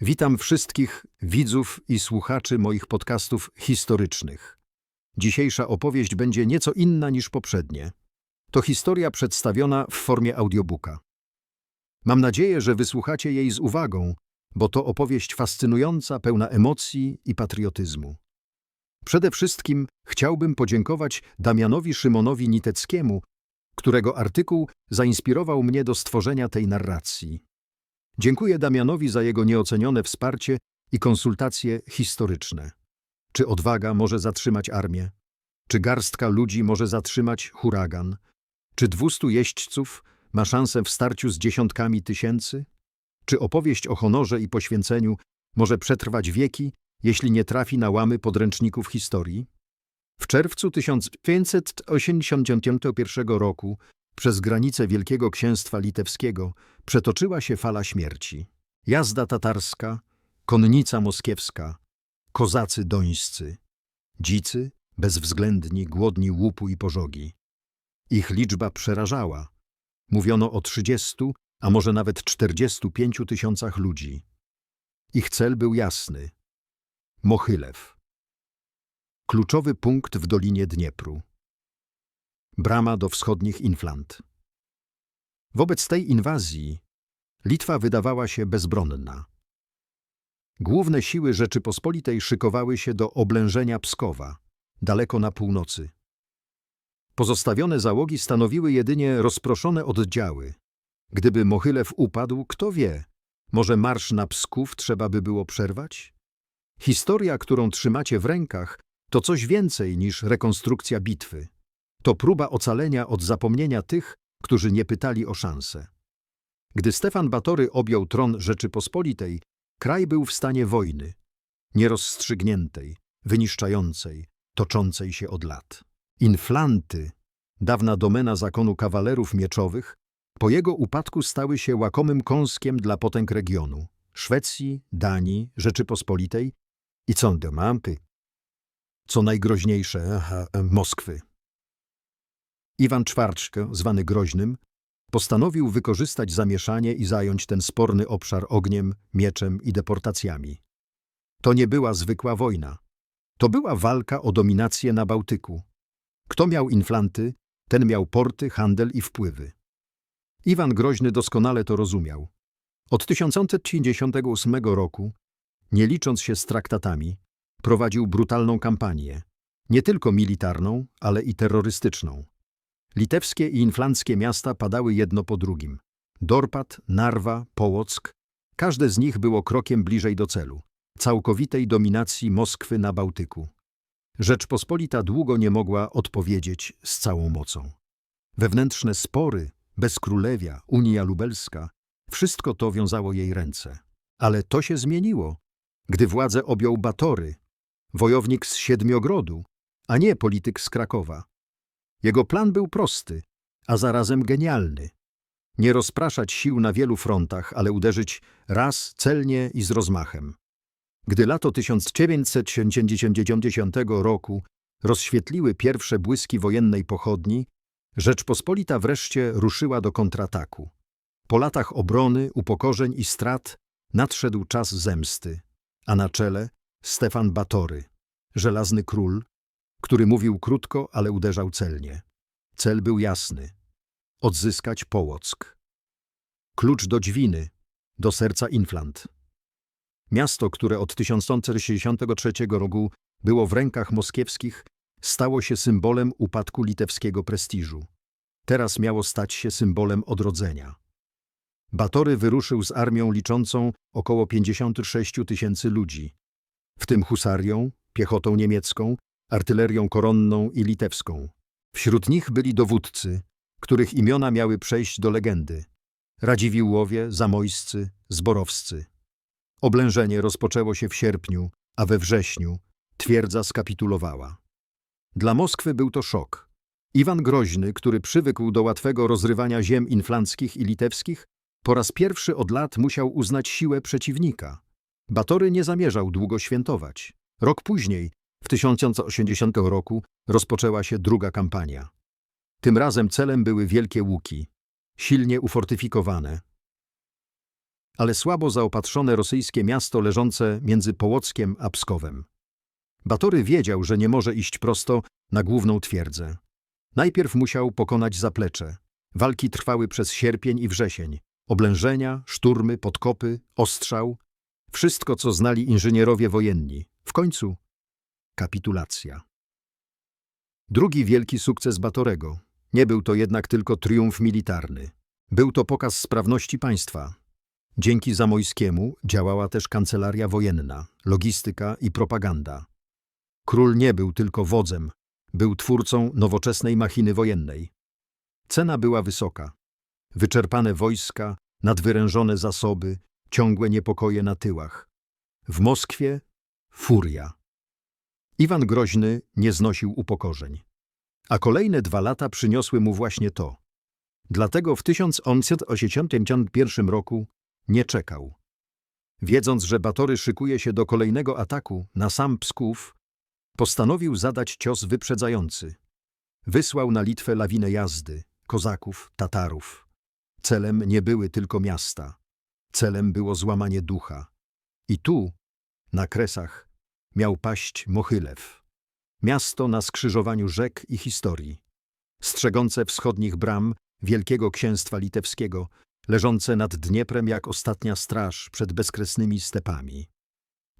Witam wszystkich widzów i słuchaczy moich podcastów historycznych. Dzisiejsza opowieść będzie nieco inna niż poprzednie. To historia przedstawiona w formie audiobooka. Mam nadzieję, że wysłuchacie jej z uwagą, bo to opowieść fascynująca, pełna emocji i patriotyzmu. Przede wszystkim chciałbym podziękować Damianowi Szymonowi Niteckiemu, którego artykuł zainspirował mnie do stworzenia tej narracji. Dziękuję Damianowi za jego nieocenione wsparcie i konsultacje historyczne. Czy odwaga może zatrzymać armię? Czy garstka ludzi może zatrzymać huragan? Czy dwustu jeźdźców ma szansę w starciu z dziesiątkami tysięcy? Czy opowieść o honorze i poświęceniu może przetrwać wieki, jeśli nie trafi na łamy podręczników historii? W czerwcu 1581 roku przez granicę Wielkiego Księstwa Litewskiego przetoczyła się fala śmierci. Jazda tatarska, konnica moskiewska, kozacy dońscy, dzicy, bezwzględni, głodni łupu i pożogi. Ich liczba przerażała. Mówiono o 30, a może nawet 45 tysiącach ludzi. Ich cel był jasny. Mochylew. Kluczowy punkt w Dolinie Dniepru. Brama do wschodnich Inflant. Wobec tej inwazji Litwa wydawała się bezbronna. Główne siły Rzeczypospolitej szykowały się do oblężenia Pskowa, daleko na północy. Pozostawione załogi stanowiły jedynie rozproszone oddziały. Gdyby Mochylew upadł, kto wie, może marsz na Psków trzeba by było przerwać? Historia, którą trzymacie w rękach, to coś więcej niż rekonstrukcja bitwy. To próba ocalenia od zapomnienia tych, którzy nie pytali o szansę. Gdy Stefan Batory objął tron Rzeczypospolitej, kraj był w stanie wojny, nierozstrzygniętej, wyniszczającej, toczącej się od lat. Inflanty, dawna domena zakonu kawalerów mieczowych, po jego upadku stały się łakomym kąskiem dla potęg regionu Szwecji, Danii, Rzeczypospolitej i Condomampy, co najgroźniejsze aha, Moskwy. Iwan Czwarczkę, zwany Groźnym, postanowił wykorzystać zamieszanie i zająć ten sporny obszar ogniem, mieczem i deportacjami. To nie była zwykła wojna. To była walka o dominację na Bałtyku. Kto miał inflanty, ten miał porty, handel i wpływy. Iwan Groźny doskonale to rozumiał. Od 1058 roku, nie licząc się z traktatami, prowadził brutalną kampanię, nie tylko militarną, ale i terrorystyczną. Litewskie i inflanckie miasta padały jedno po drugim. Dorpat, Narwa, Połock, każde z nich było krokiem bliżej do celu całkowitej dominacji Moskwy na Bałtyku. Rzeczpospolita długo nie mogła odpowiedzieć z całą mocą. Wewnętrzne spory, bezkrólewia, Unia Lubelska, wszystko to wiązało jej ręce. Ale to się zmieniło, gdy władzę objął Batory, wojownik z Siedmiogrodu, a nie polityk z Krakowa. Jego plan był prosty, a zarazem genialny. Nie rozpraszać sił na wielu frontach, ale uderzyć raz, celnie i z rozmachem. Gdy lato 1970 roku rozświetliły pierwsze błyski wojennej pochodni, Rzeczpospolita wreszcie ruszyła do kontrataku. Po latach obrony, upokorzeń i strat nadszedł czas zemsty, a na czele Stefan Batory, żelazny król, który mówił krótko, ale uderzał celnie. Cel był jasny – odzyskać Połock. Klucz do Dźwiny, do serca Inflant. Miasto, które od 1163 roku było w rękach moskiewskich, stało się symbolem upadku litewskiego prestiżu. Teraz miało stać się symbolem odrodzenia. Batory wyruszył z armią liczącą około 56 tysięcy ludzi, w tym husarią, piechotą niemiecką, artylerią koronną i litewską. Wśród nich byli dowódcy, których imiona miały przejść do legendy. Radziwiłłowie, Zamojscy, Zborowscy. Oblężenie rozpoczęło się w sierpniu, a we wrześniu twierdza skapitulowała. Dla Moskwy był to szok. Iwan Groźny, który przywykł do łatwego rozrywania ziem inflanckich i litewskich, po raz pierwszy od lat musiał uznać siłę przeciwnika. Batory nie zamierzał długo świętować. Rok później, w 1080 roku, rozpoczęła się druga kampania. Tym razem celem były wielkie łuki, silnie ufortyfikowane. ale słabo zaopatrzone rosyjskie miasto leżące między Połockiem a Pskowem. Batory wiedział, że nie może iść prosto na główną twierdzę. Najpierw musiał pokonać zaplecze. Walki trwały przez sierpień i wrzesień. Oblężenia, szturmy, podkopy, ostrzał. Wszystko, co znali inżynierowie wojenni. W końcu kapitulacja. Drugi wielki sukces Batorego. Nie był to jednak tylko triumf militarny. Był to pokaz sprawności państwa. Dzięki Zamojskiemu działała też kancelaria wojenna, logistyka i propaganda. Król nie był tylko wodzem, był twórcą nowoczesnej machiny wojennej. Cena była wysoka. Wyczerpane wojska, nadwyrężone zasoby, ciągłe niepokoje na tyłach. W Moskwie furia. Iwan Groźny nie znosił upokorzeń. A kolejne dwa lata przyniosły mu właśnie to. Dlatego w 1881 roku nie czekał. Wiedząc, że Batory szykuje się do kolejnego ataku na sam Psków, postanowił zadać cios wyprzedzający. Wysłał na Litwę lawinę jazdy, kozaków, Tatarów. Celem nie były tylko miasta. Celem było złamanie ducha. I tu, na Kresach, miał paść Mochylew. Miasto na skrzyżowaniu rzek i historii. Strzegące wschodnich bram Wielkiego Księstwa Litewskiego, leżące nad Dnieprem jak ostatnia straż przed bezkresnymi stepami.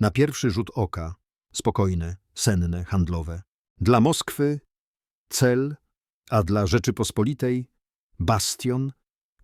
Na pierwszy rzut oka, spokojne, senne, handlowe. Dla Moskwy cel, a dla Rzeczypospolitej bastion,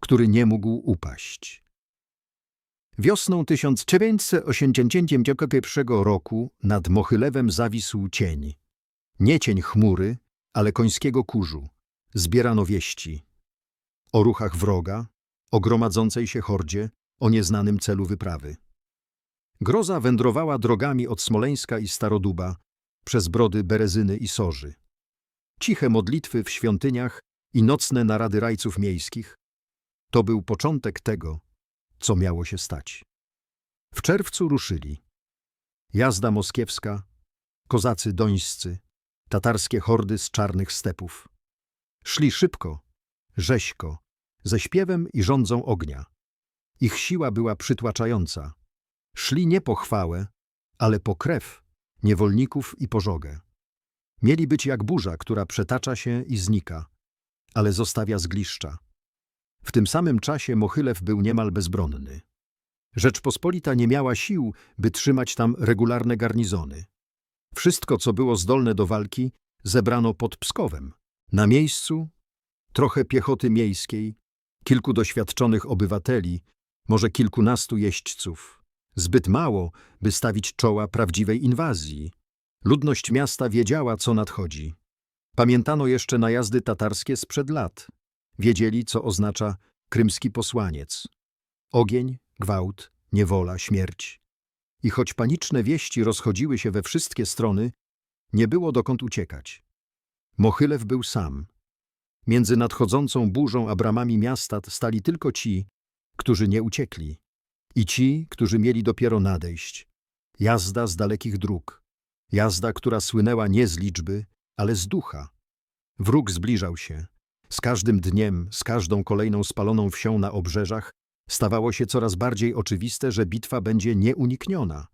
który nie mógł upaść. Wiosną 1981 roku nad Mochylewem zawisł cień. Nie cień chmury, ale końskiego kurzu. Zbierano wieści. O ruchach wroga, o gromadzącej się hordzie, o nieznanym celu wyprawy. Groza wędrowała drogami od Smoleńska i Staroduba, przez brody Berezyny i Sorzy. Ciche modlitwy w świątyniach i nocne narady rajców miejskich to był początek tego, co miało się stać. W czerwcu ruszyli. Jazda moskiewska, kozacy dońscy, tatarskie hordy z czarnych stepów. Szli szybko, rzeźko, ze śpiewem i rządzą ognia. Ich siła była przytłaczająca. Szli nie po chwałę, ale po krew niewolników i pożogę. Mieli być jak burza, która przetacza się i znika, ale zostawia zgliszcza. W tym samym czasie Mochylew był niemal bezbronny. Rzeczpospolita nie miała sił, by trzymać tam regularne garnizony. Wszystko, co było zdolne do walki, zebrano pod Pskowem. Na miejscu trochę piechoty miejskiej, kilku doświadczonych obywateli, może kilkunastu jeźdźców. Zbyt mało, by stawić czoła prawdziwej inwazji. Ludność miasta wiedziała, co nadchodzi. Pamiętano jeszcze najazdy tatarskie sprzed lat. Wiedzieli, co oznacza krymski posłaniec. Ogień, gwałt, niewola, śmierć. I choć paniczne wieści rozchodziły się we wszystkie strony, nie było dokąd uciekać. Mochylew był sam. Między nadchodzącą burzą a bramami miasta stali tylko ci, którzy nie uciekli i ci, którzy mieli dopiero nadejść. Jazda z dalekich dróg. Jazda, która słynęła nie z liczby, ale z ducha. Wróg zbliżał się. Z każdym dniem, z każdą kolejną spaloną wsią na obrzeżach stawało się coraz bardziej oczywiste, że bitwa będzie nieunikniona,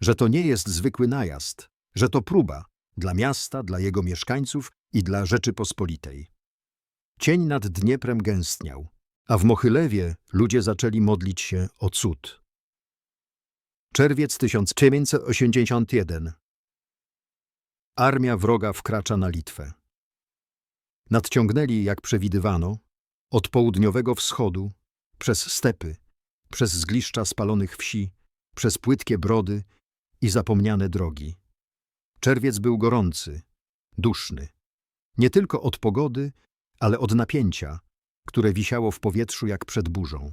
że to nie jest zwykły najazd, że to próba dla miasta, dla jego mieszkańców i dla Rzeczypospolitej. Cień nad Dnieprem gęstniał, a w Mochylewie ludzie zaczęli modlić się o cud. Czerwiec 1981 Armia wroga wkracza na Litwę. Nadciągnęli, jak przewidywano, od południowego wschodu, przez stepy, przez zgliszcza spalonych wsi, przez płytkie brody i zapomniane drogi. Czerwiec był gorący, duszny. Nie tylko od pogody, ale od napięcia, które wisiało w powietrzu jak przed burzą.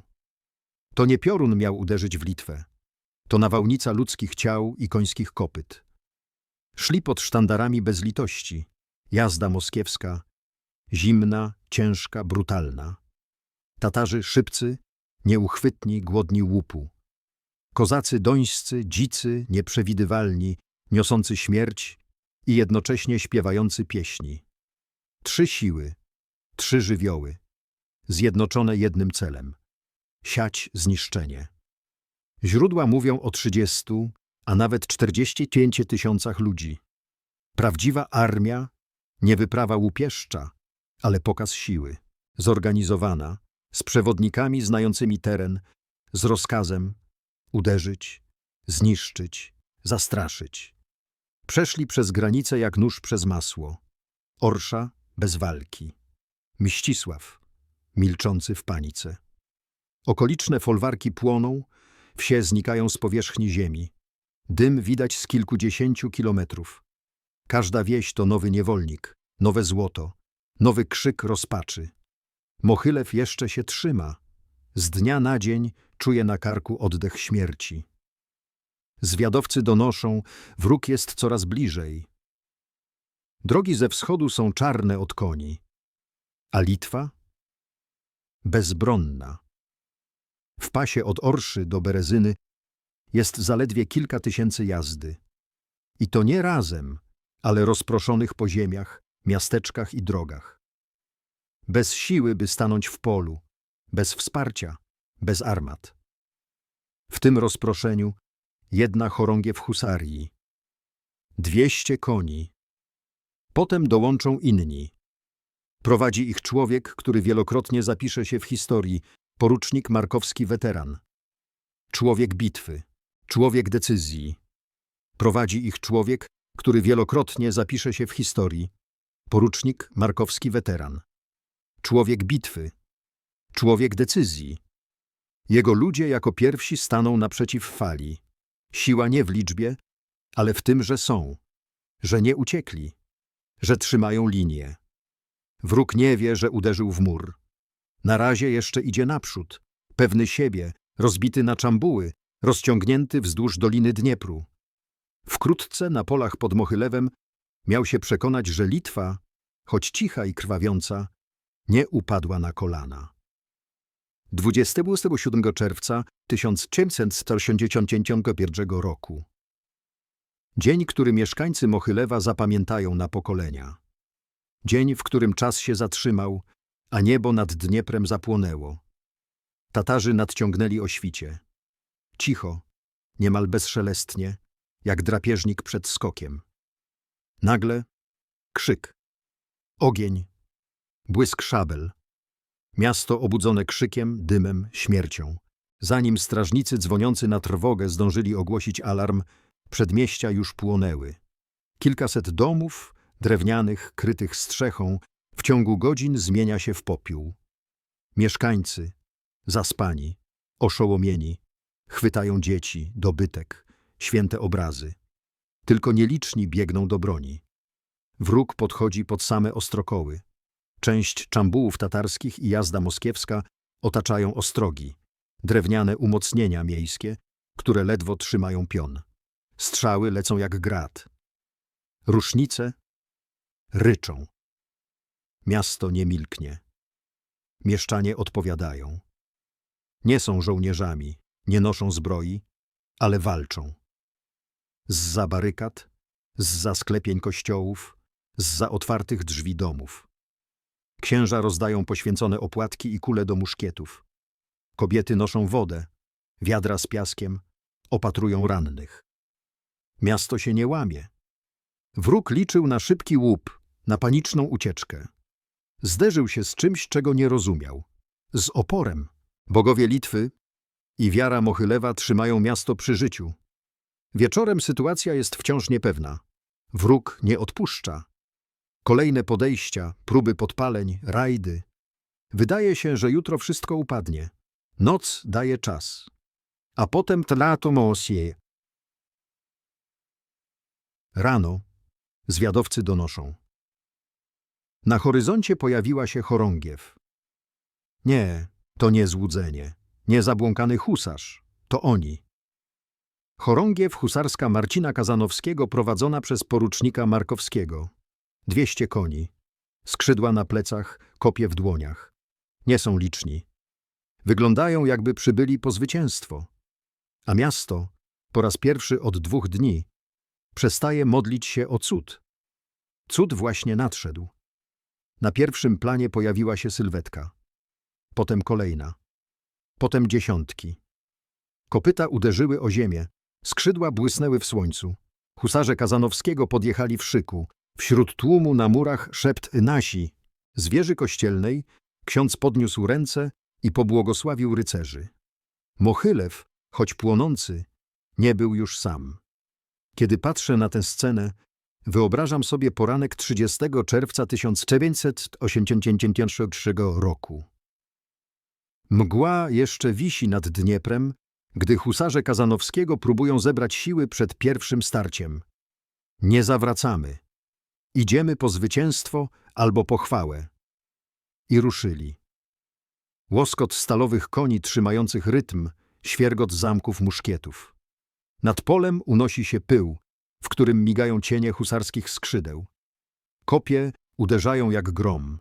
To nie piorun miał uderzyć w Litwę. To nawałnica ludzkich ciał i końskich kopyt. Szli pod sztandarami bez litości. Jazda moskiewska, zimna, ciężka, brutalna. Tatarzy szybcy, nieuchwytni, głodni łupu. Kozacy dońscy, dzicy, nieprzewidywalni, niosący śmierć i jednocześnie śpiewający pieśni. Trzy siły, trzy żywioły, zjednoczone jednym celem – siać zniszczenie. Źródła mówią o 30, a nawet 45 tysiącach ludzi. Prawdziwa armia, nie wyprawa łupieszcza, ale pokaz siły, zorganizowana, z przewodnikami znającymi teren, z rozkazem uderzyć, zniszczyć, zastraszyć. Przeszli przez granicę jak nóż przez masło. Orsza bez walki. Mścisław, milczący w panice. Okoliczne folwarki płoną, wsie znikają z powierzchni ziemi. Dym widać z kilkudziesięciu kilometrów. Każda wieś to nowy niewolnik, nowe złoto, nowy krzyk rozpaczy. Mochylew jeszcze się trzyma. Z dnia na dzień czuje na karku oddech śmierci. Zwiadowcy donoszą, wróg jest coraz bliżej. Drogi ze wschodu są czarne od koni, a Litwa? Bezbronna. W pasie od Orszy do Berezyny jest zaledwie kilka tysięcy jazdy. I to nie razem, ale rozproszonych po ziemiach, miasteczkach i drogach. Bez siły, by stanąć w polu, bez wsparcia, bez armat. W tym rozproszeniu jedna chorągiew husarii, dwieście koni. Potem dołączą inni. Prowadzi ich człowiek, który wielokrotnie zapisze się w historii, porucznik markowski weteran. Człowiek bitwy, człowiek decyzji. Prowadzi ich człowiek, który wielokrotnie zapisze się w historii, porucznik markowski weteran. Człowiek bitwy, człowiek decyzji. Jego ludzie jako pierwsi staną naprzeciw fali. Siła nie w liczbie, ale w tym, że są, że nie uciekli, że trzymają linię. Wróg nie wie, że uderzył w mur. Na razie jeszcze idzie naprzód, pewny siebie, rozbity na czambuły, rozciągnięty wzdłuż doliny Dniepru. Wkrótce na polach pod Mochylewem miał się przekonać, że Litwa, choć cicha i krwawiąca, nie upadła na kolana. 27 czerwca 1981 roku. Dzień, który mieszkańcy Mochylewa zapamiętają na pokolenia. Dzień, w którym czas się zatrzymał, a niebo nad Dnieprem zapłonęło. Tatarzy nadciągnęli o świcie. Cicho, niemal bezszelestnie, jak drapieżnik przed skokiem. Nagle krzyk, ogień, błysk szabel. Miasto obudzone krzykiem, dymem, śmiercią. Zanim strażnicy dzwoniący na trwogę zdążyli ogłosić alarm, przedmieścia już płonęły. Kilkaset domów, drewnianych, krytych strzechą, w ciągu godzin zmienia się w popiół. Mieszkańcy, zaspani, oszołomieni, chwytają dzieci, dobytek, święte obrazy. Tylko nieliczni biegną do broni. Wróg podchodzi pod same ostrokoły. Część czambułów tatarskich i jazda moskiewska otaczają ostrogi, drewniane umocnienia miejskie, które ledwo trzymają pion. Strzały lecą jak grat. Rusznice ryczą. Miasto nie milknie. Mieszczanie odpowiadają. Nie są żołnierzami, nie noszą zbroi, ale walczą. Zza barykad, zza sklepień kościołów, zza otwartych drzwi domów. Księża rozdają poświęcone opłatki i kule do muszkietów. Kobiety noszą wodę, wiadra z piaskiem, opatrują rannych. Miasto się nie łamie. Wróg liczył na szybki łup, na paniczną ucieczkę. Zderzył się z czymś, czego nie rozumiał. Z oporem. Bogowie Litwy i wiara Mochylewa trzymają miasto przy życiu. Wieczorem sytuacja jest wciąż niepewna. Wróg nie odpuszcza. Kolejne podejścia, próby podpaleń, rajdy. Wydaje się, że jutro wszystko upadnie. Noc daje czas. A potem tlato mosie. Rano zwiadowcy donoszą. Na horyzoncie pojawiła się chorągiew. Nie, to nie złudzenie, nie zabłąkany husarz, to oni. Chorągiew husarska Marcina Kazanowskiego prowadzona przez porucznika Markowskiego. Dwieście koni, skrzydła na plecach, kopie w dłoniach. Nie są liczni. Wyglądają, jakby przybyli po zwycięstwo. A miasto, po raz pierwszy od dwóch dni, przestaje modlić się o cud. Cud właśnie nadszedł. Na pierwszym planie pojawiła się sylwetka. Potem kolejna. Potem dziesiątki. Kopyta uderzyły o ziemię, skrzydła błysnęły w słońcu. Husarze Kazanowskiego podjechali w szyku. Wśród tłumu na murach szept nasi. Z wieży kościelnej ksiądz podniósł ręce i pobłogosławił rycerzy. Mochylew, choć płonący, nie był już sam. Kiedy patrzę na tę scenę, wyobrażam sobie poranek 30 czerwca 1983 roku. Mgła jeszcze wisi nad Dnieprem, gdy husarze Kazanowskiego próbują zebrać siły przed pierwszym starciem. Nie zawracamy. Idziemy po zwycięstwo albo po chwałę. I ruszyli. Łoskot stalowych koni trzymających rytm, świergot zamków muszkietów. Nad polem unosi się pył, w którym migają cienie husarskich skrzydeł. Kopie uderzają jak grom.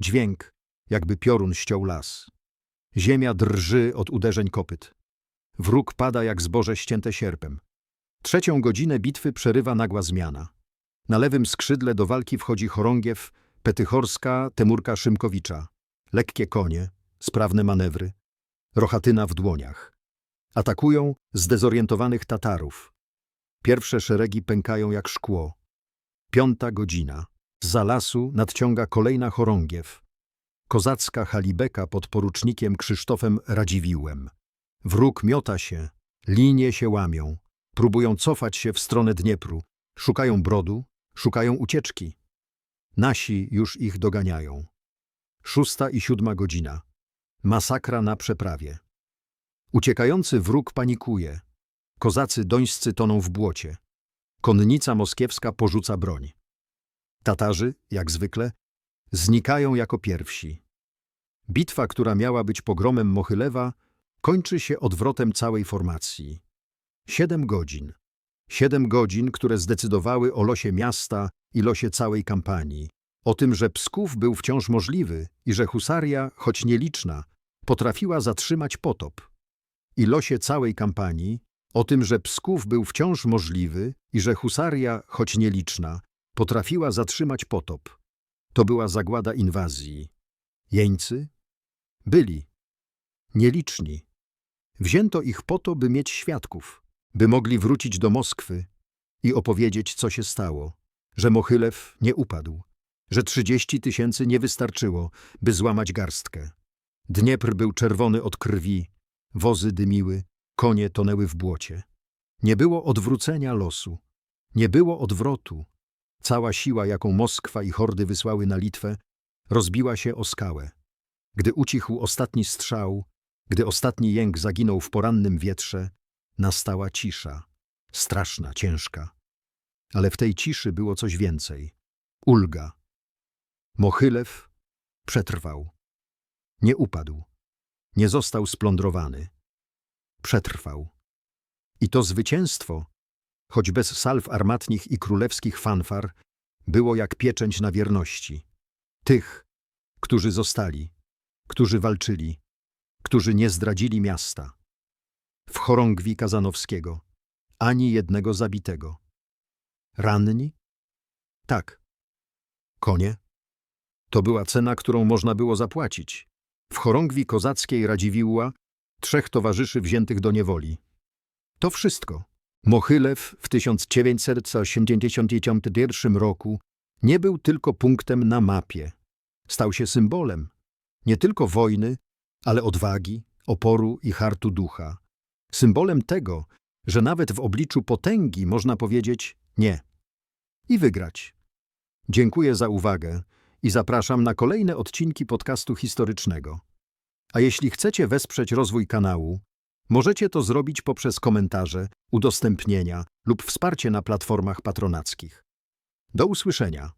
Dźwięk, jakby piorun ściął las. Ziemia drży od uderzeń kopyt. Wróg pada jak zboże ścięte sierpem. Trzecią godzinę bitwy przerywa nagła zmiana. Na lewym skrzydle do walki wchodzi chorągiew, Petychorska, Temurka Szymkowicza. Lekkie konie, sprawne manewry. Rochatyna w dłoniach. Atakują zdezorientowanych Tatarów. Pierwsze szeregi pękają jak szkło. Piąta godzina. Za lasu nadciąga kolejna chorągiew. Kozacka halibeka pod porucznikiem Krzysztofem Radziwiłłem. Wróg miota się, linie się łamią. Próbują cofać się w stronę Dniepru. Szukają brodu, szukają ucieczki. Nasi już ich doganiają. Szósta i siódma godzina. Masakra na przeprawie. Uciekający wróg panikuje. Kozacy dońscy toną w błocie. Konnica moskiewska porzuca broń. Tatarzy, jak zwykle, znikają jako pierwsi. Bitwa, która miała być pogromem Mochylewa, kończy się odwrotem całej formacji. Siedem godzin. Siedem godzin, które zdecydowały o losie miasta i losie całej kampanii. O tym, że Psków był wciąż możliwy i że husaria, choć nieliczna, potrafiła zatrzymać potop. I losie całej kampanii, o tym, że Psków był wciąż możliwy i że husaria, choć nieliczna, potrafiła zatrzymać potop. To była zagłada inwazji. Jeńcy? Byli. Nieliczni. Wzięto ich po to, by mieć świadków, by mogli wrócić do Moskwy i opowiedzieć, co się stało, że Mochylew nie upadł, że trzydzieści tysięcy nie wystarczyło, by złamać garstkę. Dniepr był czerwony od krwi, wozy dymiły, konie tonęły w błocie. Nie było odwrócenia losu, nie było odwrotu. Cała siła, jaką Moskwa i hordy wysłały na Litwę, rozbiła się o skałę. Gdy ucichł ostatni strzał, gdy ostatni jęk zaginął w porannym wietrze, nastała cisza, straszna, ciężka. Ale w tej ciszy było coś więcej. Ulga. Mochylew przetrwał. Nie upadł. Nie został splądrowany. Przetrwał. I to zwycięstwo, choć bez salw armatnich i królewskich fanfar, było jak pieczęć na wierności. Tych, którzy zostali, którzy walczyli, którzy nie zdradzili miasta. W chorągwi Kazanowskiego ani jednego zabitego. Ranni? Tak. Konie? To była cena, którą można było zapłacić. W chorągwi kozackiej Radziwiłła trzech towarzyszy wziętych do niewoli. To wszystko. Mochylew w 1981 roku nie był tylko punktem na mapie. Stał się symbolem nie tylko wojny, ale odwagi, oporu i hartu ducha. Symbolem tego, że nawet w obliczu potęgi można powiedzieć nie i wygrać. Dziękuję za uwagę i zapraszam na kolejne odcinki podcastu historycznego. A jeśli chcecie wesprzeć rozwój kanału, możecie to zrobić poprzez komentarze, udostępnienia lub wsparcie na platformach patronackich. Do usłyszenia.